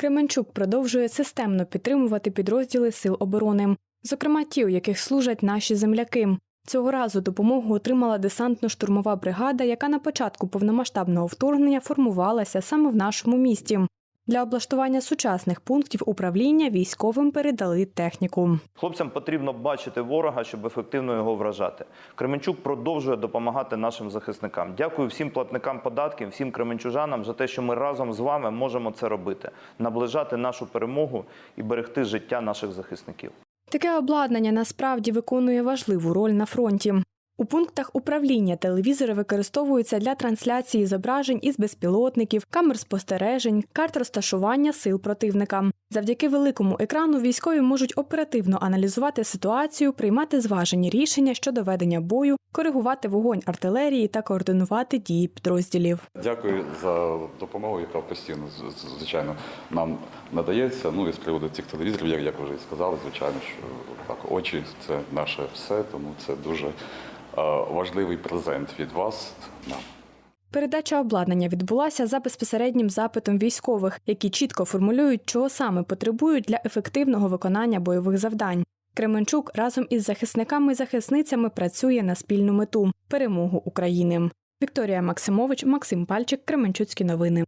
Кременчук продовжує системно підтримувати підрозділи сил оборони, зокрема ті, у яких служать наші земляки. Цього разу допомогу отримала десантно-штурмова бригада, яка на початку повномасштабного вторгнення формувалася саме в нашому місті. Для облаштування сучасних пунктів управління військовим передали техніку. Хлопцям потрібно бачити ворога, щоб ефективно його вражати. Кременчук продовжує допомагати нашим захисникам. Дякую всім платникам податків, всім кременчужанам за те, що ми разом з вами можемо це робити, наближати нашу перемогу і берегти життя наших захисників. Таке обладнання насправді виконує важливу роль на фронті. У пунктах управління телевізори використовуються для трансляції зображень із безпілотників, камер спостережень, карт розташування сил противника. Завдяки великому екрану військові можуть оперативно аналізувати ситуацію, приймати зважені рішення щодо ведення бою, коригувати вогонь артилерії та координувати дії підрозділів. Дякую за допомогу, яка постійно звичайно нам надається. Ну і з приводу цих телевізорів, як, як вже і сказали, звичайно, що так очі це наше все, тому це дуже е, важливий презент від вас. нам. Передача обладнання відбулася за безпосереднім запитом військових, які чітко формулюють, чого саме потребують для ефективного виконання бойових завдань. Кременчук разом із захисниками і захисницями працює на спільну мету перемогу України. Вікторія Максимович, Максим Пальчик, Кременчуцькі новини.